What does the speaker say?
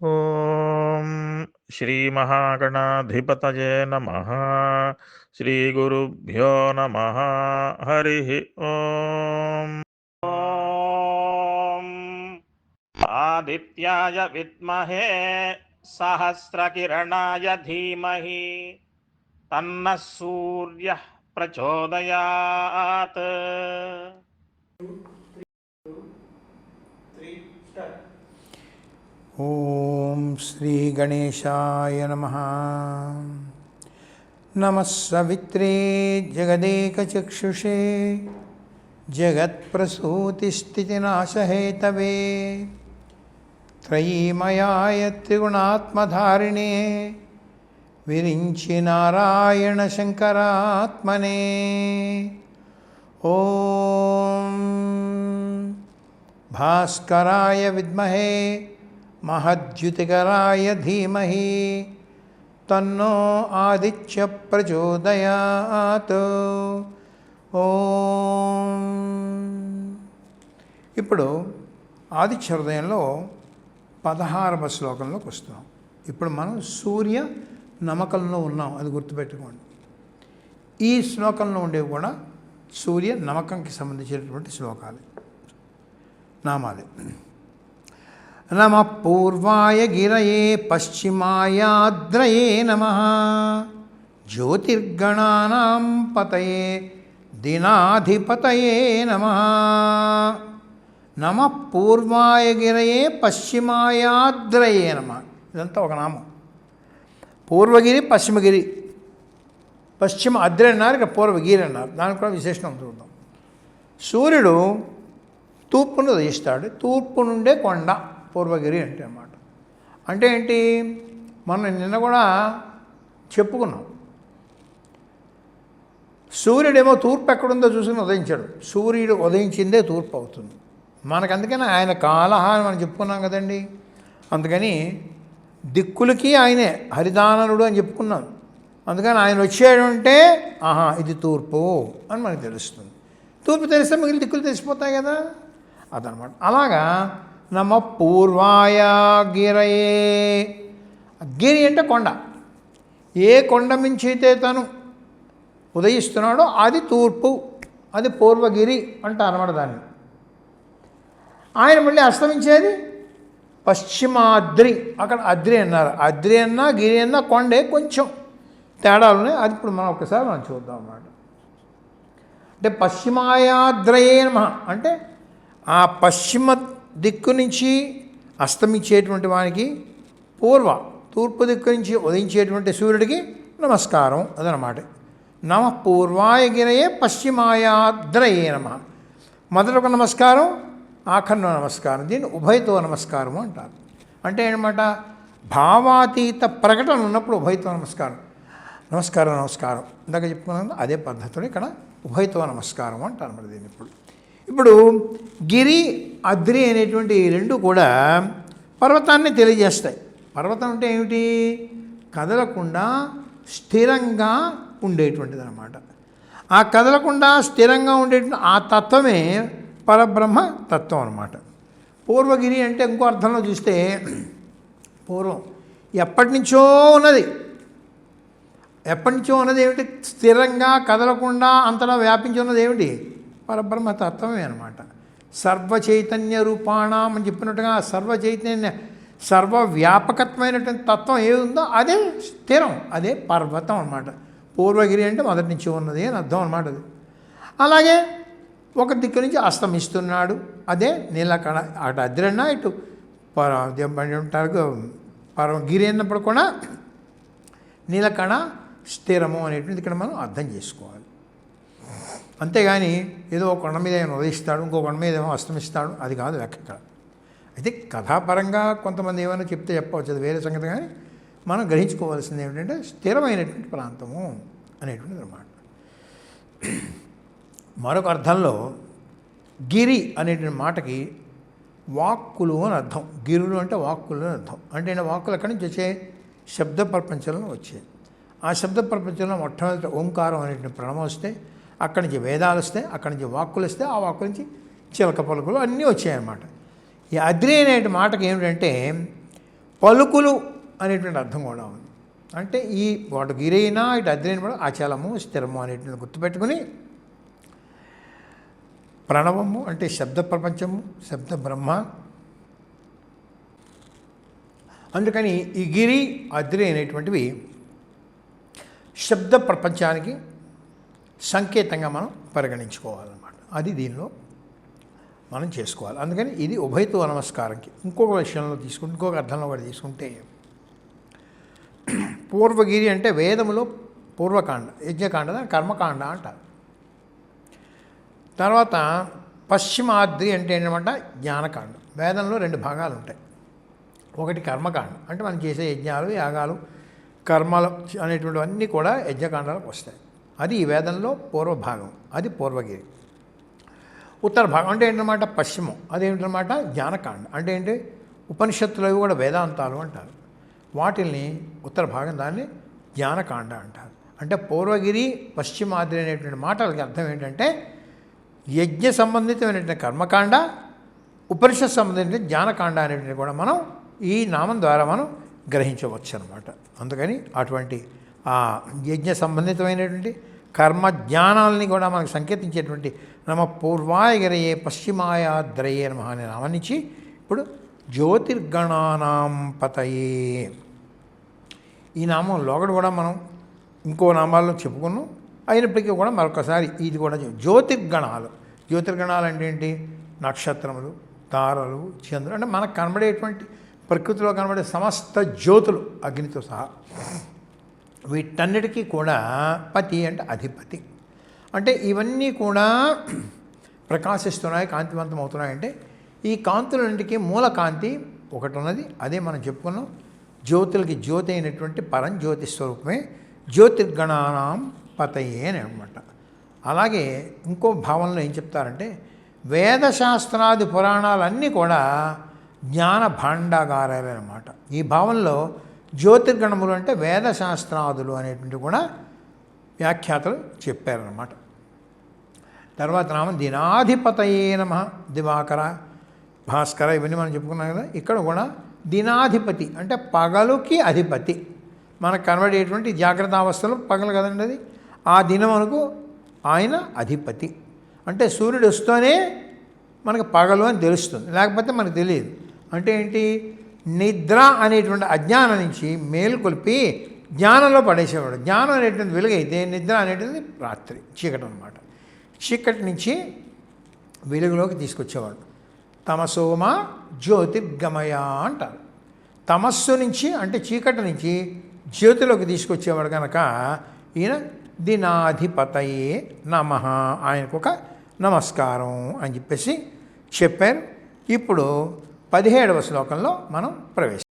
ఓం శ్రీ మహాగణాధిపతయే నమ శ్రీ గురుభ్యో నమ హరి ఓం ఓం ఆదిత్యాయ విద్మహే సహస్రకిరణాయ ధీమహి ఓం శ్రీ గణేశాయ నమ. నమ సవిత్రే జగదేకచక్షుషే జగత్ప్రసూతిస్థితినాశహేతవే త్రయీమయాయ త్రిగుణాత్మధారిణే విరించి నారాయణ శంకరాత్మనే ఓం భాస్కరాయ విద్మహే महद्युतिकराय धीमहि తన్నో ఆదిత్య ప్రచోదయాత్ ఓం ఇప్పుడు ఆదిత్య హృదయంలో పదహారవ శ్లోకంలోకి వస్తున్నాం ఇప్పుడు మనం సూర్య నమకంలో ఉన్నాం అది గుర్తుపెట్టుకోండి ఈ శ్లోకంలో ఉండేవి కూడా సూర్య నమకంకి సంబంధించినటువంటి శ్లోకాలే నామాలే నమ పూర్వాయ గిరయే పశ్చిమాయాద్రయే నమ జ్యోతిర్గణానాం పతయే దినాధిపతయే నమ నమ పూర్వాయ గిరయే పశ్చిమాయాద్రయే నమ ఇదంతా ఒక నామం. పూర్వగిరి పశ్చిమగిరి. పశ్చిమ అద్రి అన్నారు ఇక పూర్వగిరి అన్నారు. దానికి కూడా విశేషణం చూద్దాం. సూర్యుడు తూర్పును ఉదయిస్తాడు. తూర్పు నుండే కొండ. పూర్వగిరి అంటే అన్నమాట అంటే ఏంటి? మనం నిన్న కూడా చెప్పుకున్నాం. సూర్యుడేమో తూర్పు ఎక్కడుందో చూసుకుని ఉదయించాడు. సూర్యుడు ఉదయించిందే తూర్పు అవుతుంది. మనకు అందుకని ఆయన కాలహ అని మనం చెప్పుకున్నాం కదండి. అందుకని దిక్కులకి ఆయనే హరిదాననుడు అని చెప్పుకున్నాం. అందుకని ఆయన వచ్చాడు అంటే ఆహా ఇది తూర్పు అని మనకు తెలుస్తుంది. తూర్పు తెలిస్తే మిగిలిన దిక్కులు తెలిసిపోతాయి కదా. అదనమాట. అలాగా నమ పూర్వాయ గిరయే. గిరి అంటే కొండ. ఏ కొండ మించి అయితే తను ఉదయిస్తున్నాడో అది తూర్పు అది పూర్వగిరి అంటారు అనమాట దాన్ని. ఆయన మళ్ళీ అస్తమించేది? పశ్చిమాద్రి. అక్కడ అద్రి అన్నారు. అద్రి అన్నా గిరి అన్నా కొండే కొంచెం తేడాలు ఉన్నాయి. అది ఇప్పుడు మనం ఒకసారి మనం చూద్దాం అన్నమాట. అంటే పశ్చిమాయాద్రయే నమ. అంటే ఆ పశ్చిమ దిక్కు నుంచి అస్తమించేటువంటి వానికి పూర్వ తూర్పు దిక్కు నుంచి ఉదయించేటువంటి సూర్యుడికి నమస్కారం అదనమాట. నమ పూర్వాయ గిరయే పశ్చిమాయాద్రయే నమ. మొదట ఒక నమస్కారం ఆఖరణ నమస్కారం దీన్ని ఉభయతో నమస్కారము అంటారు. అంటే ఏంటన్నమాట భావాతీత ప్రకటన ఉన్నప్పుడు ఉభయతో నమస్కారం. నమస్కారం నమస్కారం. ఇందాక చెప్పుకున్నాను అదే పద్ధతిలో ఇక్కడ ఉభయతో నమస్కారం అంటారు మరి దీన్ని ఇప్పుడు. ఇప్పుడు గిరి అద్రి అనేటువంటి ఈ రెండు కూడా పర్వతాన్ని తెలియజేస్తాయి. పర్వతం అంటే ఏమిటి? కదలకుండా స్థిరంగా ఉండేటువంటిది అనమాట ఆ కదలకుండా స్థిరంగా ఉండేటువంటి ఆ తత్వమే పరబ్రహ్మ తత్వం అనమాట పూర్వగిరి అంటే ఇంకో అర్థంలో చూస్తే పూర్వం ఎప్పటి నుంచో ఉన్నది. ఎప్పటి నుంచో ఉన్నది ఏమిటి? స్థిరంగా కదలకుండా అంతలా వ్యాపించి ఉన్నది ఏమిటి? పరబ్రహ్మ తత్వమే అనమాట సర్వచైతన్య రూపాణం అని చెప్పినట్టుగా సర్వచైతన్య సర్వవ్యాపకత్వమైనటువంటి తత్వం ఏముందో అదే స్థిరం అదే పర్వతం అనమాట పూర్వగిరి అంటే మొదటి నుంచి ఉన్నది అని అర్థం అనమాట అది. అలాగే ఒక దిక్కు నుంచి అస్తమిస్తున్నాడు అదే నీలకణ అటు అద్రన్నా ఇటు ఉంటారు ఉంటారు గిరి అన్నప్పుడు కూడా నీలకణ స్థిరము అనేటువంటిది ఇక్కడ మనం అర్థం చేసుకోవాలి. అంతేగాని ఏదో ఒక కొండ మీద ఏమైనా ఉదయిస్తాడు ఇంకో కొండ మీద ఏమో అస్తమిస్తాడు అది కాదు లెక్క ఇక్కడ అయితే కథాపరంగా కొంతమంది ఏమైనా చెప్తే చెప్పవచ్చు అది వేరే సంగతి కానీ మనం గ్రహించుకోవాల్సింది ఏమిటంటే స్థిరమైనటువంటి ప్రాంతము అనేటువంటిది అన్నమాట. మరొక అర్థంలో గిరి అనేటువంటి మాటకి వాక్కులు అని అర్థం. గిరులు అంటే వాక్కులు అని అర్థం. అంటే వాక్కులు ఎక్కడి నుంచి వచ్చే శబ్ద ప్రపంచంలో వచ్చాయి. ఆ శబ్ద ప్రపంచంలో మొట్టమొదటి ఓంకారం అనేటువంటి ప్రణవం వస్తే అక్కడి నుంచి వేదాలు వస్తాయి అక్కడి నుంచి వాక్కులు వస్తే ఆ వాక్కుల నుంచి చిలక పలుకులు అన్నీ వచ్చాయన్నమాట. ఈ అద్రి అనే మాటకి ఏమిటంటే పలుకులు అనేటువంటి అర్థం కూడా ఉంది. అంటే ఈ వాటి గిరైనా ఇటు అద్రైన కూడా అచలము స్థిరము అనేటువంటి గుర్తుపెట్టుకుని ప్రణవము అంటే శబ్ద ప్రపంచము శబ్ద బ్రహ్మ. అందుకని ఈ గిరి అద్రి అనేటువంటివి శబ్ద ప్రపంచానికి సంకేతంగా మనం పరిగణించుకోవాలన్నమాట. అది దీనిలో మనం చేసుకోవాలి. అందుకని ఇది ఉభయత్వ నమస్కారంకి. ఇంకొక విషయంలో తీసుకుంటే ఇంకొక అర్థంలో కూడా తీసుకుంటే పూర్వగిరి అంటే వేదములో పూర్వకాండ యజ్ఞకాండ కర్మకాండ అంటారు. తర్వాత పశ్చిమాద్రి అంటే ఏంటంట జ్ఞానకాండ. వేదంలో రెండు భాగాలు ఉంటాయి. ఒకటి కర్మకాండ. అంటే మనం చేసే యజ్ఞాలు యాగాలు కర్మలు అనేటువంటివన్నీ కూడా యజ్ఞకాండాలకు వస్తాయి. అది ఈ వేదంలో పూర్వ భాగం అది పూర్వగిరి. ఉత్తర భాగం అంటే ఏంటన్నమాట? పశ్చిమం. అదేంటన్నమాట? జ్ఞానకాండ. అంటే ఏంటి? ఉపనిషత్తులు అవి కూడా వేదాంతాలు అంటారు. వాటిల్ని ఉత్తర భాగం దాన్ని జ్ఞానకాండ అంటారు. అంటే పూర్వగిరి పశ్చిమాద్రి అనేటువంటి మాటలకి అర్థం ఏంటంటే యజ్ఞ సంబంధితమైనటువంటి కర్మకాండ ఉపనిషత్ సంబంధించిన జ్ఞానకాండ అనేటువంటి కూడా మనం ఈ నామం ద్వారా మనం గ్రహించవచ్చు అనమాట అందుకని అటువంటి ఆ యజ్ఞ సంబంధితమైనటువంటి కర్మ జ్ఞానాలని కూడా మనకు సంకేతించేటువంటి నమ పూర్వాయగరయే పశ్చిమాయాద్రయే నమ అనే నామనిచ్చి ఇప్పుడు జ్యోతిర్గణానాం పతయే. ఈ నామం లోగడు కూడా మనం ఇంకో నామాల్లో చెప్పుకున్నాం. అయినప్పటికీ కూడా మరొకసారి ఇది కూడా జ్యోతిర్గణాలు. జ్యోతిర్గణాలు అంటే ఏంటి? నక్షత్రములు తారలు చంద్రులు. అంటే మనకు కనబడేటువంటి ప్రకృతిలో కనబడే సమస్త జ్యోతులు అగ్నితో సహా. వీటన్నిటికీ కూడా పతి అంటే అధిపతి. అంటే ఇవన్నీ కూడా ప్రకాశిస్తున్నాయి కాంతివంతం అవుతున్నాయంటే ఈ కాంతులన్నిటికీ మూల కాంతి ఒకటి ఉన్నది అదే మనం చెప్పుకున్నాం జ్యోతులకి జ్యోతి అయినటువంటి పరం జ్యోతి స్వరూపమే జ్యోతిర్గణానాం పతయే అని అనమాట అలాగే ఇంకో భావంలో ఏం చెప్తారంటే వేదశాస్త్రాది పురాణాలన్నీ కూడా జ్ఞాన భాండాగారాలు అనమాట ఈ భావంలో జ్యోతిర్గణములు అంటే వేదశాస్త్రాదులు అనేటువంటి కూడా వ్యాఖ్యాతలు చెప్పారనమాట తర్వాత నామం దినాధిపతయే నమ దివాకర భాస్కర ఇవన్నీ మనం చెప్పుకున్నాం కదా ఇక్కడ కూడా దినాధిపతి అంటే పగలుకి అధిపతి. మనకు కనబడేటువంటి జాగ్రత్త అవస్థలు పగలు కదండి అది. ఆ దినమునకు ఆయన అధిపతి. అంటే సూర్యుడు వస్తూనే మనకు పగలు అని తెలుస్తుంది. లేకపోతే మనకు తెలియదు. అంటే ఏంటి? నిద్ర అనేటువంటి అజ్ఞానం నుంచి మేలుకొల్పి జ్ఞానంలో పడేసేవాడు. జ్ఞానం అనేటువంటి వెలుగైతే నిద్ర అనేటువంటిది రాత్రి చీకటి అనమాట చీకటి నుంచి వెలుగులోకి తీసుకొచ్చేవాడు. తమసోమ జ్యోతిర్గమయ అంటారు. తమస్సు నుంచి అంటే చీకటి నుంచి జ్యోతిలోకి తీసుకొచ్చేవాడు కనుక ఈయన దినాధిపతయే నమ ఆయనకు ఒక నమస్కారం అని చెప్పేసి చెప్పారు. ఇప్పుడు పదిహేడవ శ్లోకంలో మనం ప్రవేశిస్తాం.